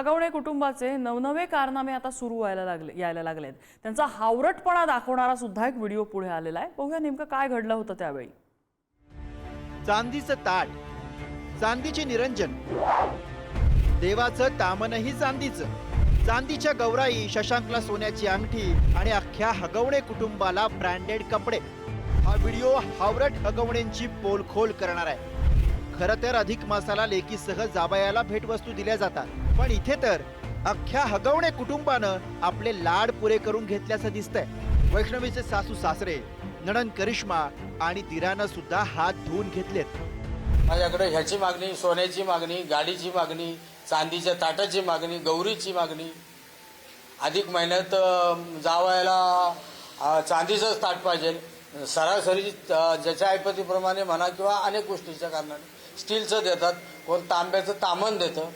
हगवणे कुटुंबाचे नवनवे कारनामे आता सुरू व्हायला लागले यायला लागलेत. त्यांचा हावरटपणा दाखवणारा सुद्धा एक व्हिडिओ पुढे आलेला आहे. बघूया नेमकं काय घडलं होतं त्यावेळी. चांदीचं ताट चांदीचे निरंजन. देवाचं तामनही चांदीचं. चांदीच्या गौराई शशांकला सोन्याची अंगठी आणि अख्ख्या हगवणे कुटुंबाला ब्रँडेड कपडे. हा व्हिडिओ हावरट हगवणेंची पोलखोल करणार आहे. खरं तर अधिक मासाला लेकीसह जावयाला भेटवस्तू दिल्या जातात. पण इथे तर अख्ख्या हगवणे कुटुंबानं आपले लाड पुरे करून घेतल्याचं दिसतंय. वैष्णवीचे सासू सासरे नणन करिश्मा आणि दिरानं सुद्धा हात धुवून घेतलेत. माझ्याकडे ह्याची मागणी सोन्याची मागणी गाडीची मागणी चांदीच्या ताटाची मागणी गौरीची मागणी. अधिक महिन्यात जावायला चांदीचंच ताट पाहिजे. सरासरी ज्याच्या ऐपतीप्रमाणे म्हणा किंवा अनेक गोष्टीच्या कारणाने. स्टीलचं देतात कोण तांब्याचं तामण देतं.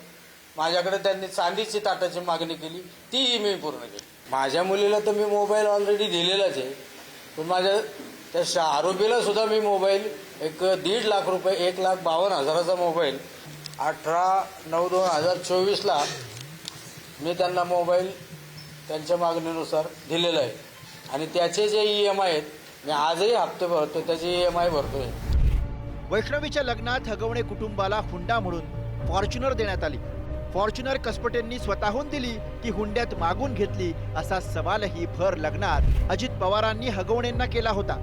माझ्याकडे त्यांनी चांदीची ताटाची मागणी केली तीही मी पूर्ण केली. माझ्या मुलीला तर मी मोबाईल ऑलरेडी दिलेलाच आहे. पण माझ्या त्या शा- आरोपीला सुद्धा मी मोबाईल एक दीड लाख रुपये एक लाख बावन्न हजाराचा मोबाईल. अठरा नऊ दोन हजार चोवीसला मी त्यांना मोबाईल त्यांच्या मागणीनुसार दिलेला आहे. आणि त्याचे जे ई एम आय आहेत मी आजही हप्ते भरतो त्याचे ई एम आय भरतो आहे वैष्णवीच्या लग्नात हगवणे कुटुंबाला हुंडा म्हणून फॉर्च्युनर देण्यात आली. फॉर्च्युनर कसपटेंनी स्वतःहून दिली की हुंड्यात मागून घेतली असा सवालही भर लग्नात अजित पवारांनी हगवणेंना केला होता.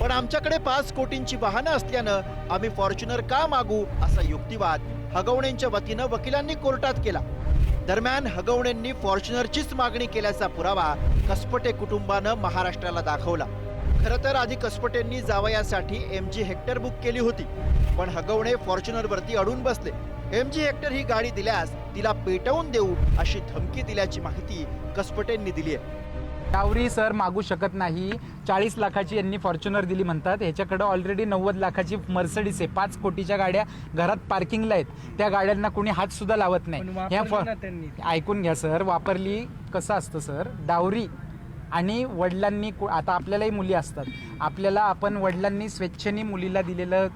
पण आमच्याकडे पाच कोटींची वाहनं असल्यानं आम्ही फॉर्च्युनर का मागू असा युक्तिवाद हगवणेंच्या वतीनं वकिलांनी कोर्टात केला. दरम्यान हगवणेंनी फॉर्च्युनरचीच मागणी केल्याचा पुरावा कसपटे कुटुंबानं महाराष्ट्राला दाखवला. खरं तर आधी कसपटेंनी जावयासाठी एम जी हेक्टर बुक केली होती. पण हगवणे फॉर्च्युनरवरती अडून बसले. एम जी हेक्टर ही गाडी दिल्यास तिला पेटवून देऊ अशी धमकी दिल्याची माहिती कसपटेंनी दिली आहे. डावरी सर मागू शकत नाही. चाळीस लाखाची यांनी फॉर्च्युनर दिली म्हणतात. ह्याच्याकडं ऑलरेडी नव्वद लाखाची मर्सडीज आहे. पाच कोटीच्या गाड्या घरात पार्किंगला आहेत. त्या गाड्यांना कोणी हात सुद्धा लावत नाही. ह्या फॉ- ऐकून घ्या सर. वापरली कसं असतं सर? डावरी. आणि वडिलांनी कु आता आपल्यालाही मुली असतात. आपल्याला आपण वडिलांनी स्वेच्छेने मुलीला दिलेलं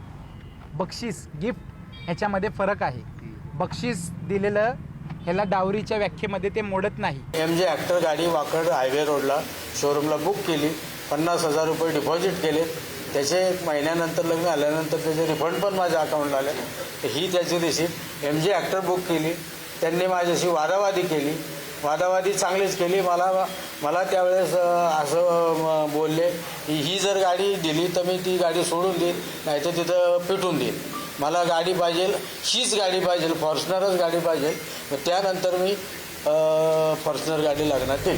बक्षीस गिफ्ट ह्याच्यामध्ये फरक आहे. बक्षीस दिलेलं ह्याला डावरीच्या व्याख्येमध्ये ते मोडत नाही. एम जे ॲक्टर गाडी वाकड हायवे रोडला शोरूमला बुक केली. पन्नास हजार रुपये डिपॉझिट केले. त्याचे एक महिन्यानंतर लग्न आल्यानंतर त्याचे रिफंड पण माझ्या अकाउंटला आले. तर ही त्याची receipt M G Hector book केली. त्यांनी माझ्याशी वादावादी केली. वादावादी चांगलीच केली. मला मला त्यावेळेस असं बोलले की ही जर गाडी दिली तर मी ती गाडी सोडून देईन नाही तर तिथं पेटून देईन. मला गाडी पाहिजे हीच गाडी पाहिजे फॉर्च्युनरच गाडी पाहिजे. मग त्यानंतर मी फॉर्च्युनर गाडी लागणार ते.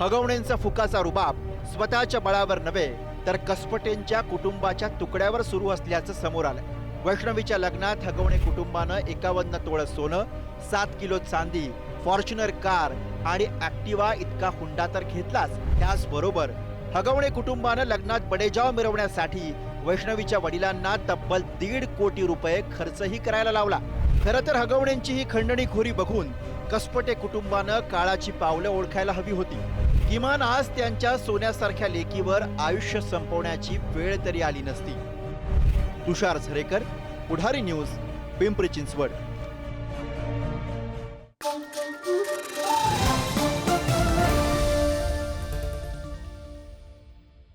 हगवणेंचा फुकाचा रुबाब स्वतःच्या बळावर नव्हे तर कसपटेंच्या कुटुंबाच्या तुकड्यावर सुरू असल्याचं समोर आलं वैष्णवीच्या लग्नात हगवणे कुटुंबानं एकावन्न तोळ सोनं सात किलो चांदी फॉर्च्युनर कार आणि ऍक्टिवा इतका हुंडा तर घेतलाच त्याचबरोबर हगवणे कुटुंबानं लग्नात बडेजाव मिरवण्यासाठी वैष्णवीच्या वडिलांना तब्बल दीड कोटी रुपये खर्चही करायला लावला. खरं तर हगवणेंची ही खंडणीखोरी बघून कसपटे कुटुंबानं काळाची पावलं ओळखायला हवी होती. किमान आज त्यांच्या सोन्यासारख्या लेकीवर आयुष्य संपवण्याची वेळ तरी आली नसती. Tushar Zarekar Pudhari news Pimpri Chinchwad. Thank you.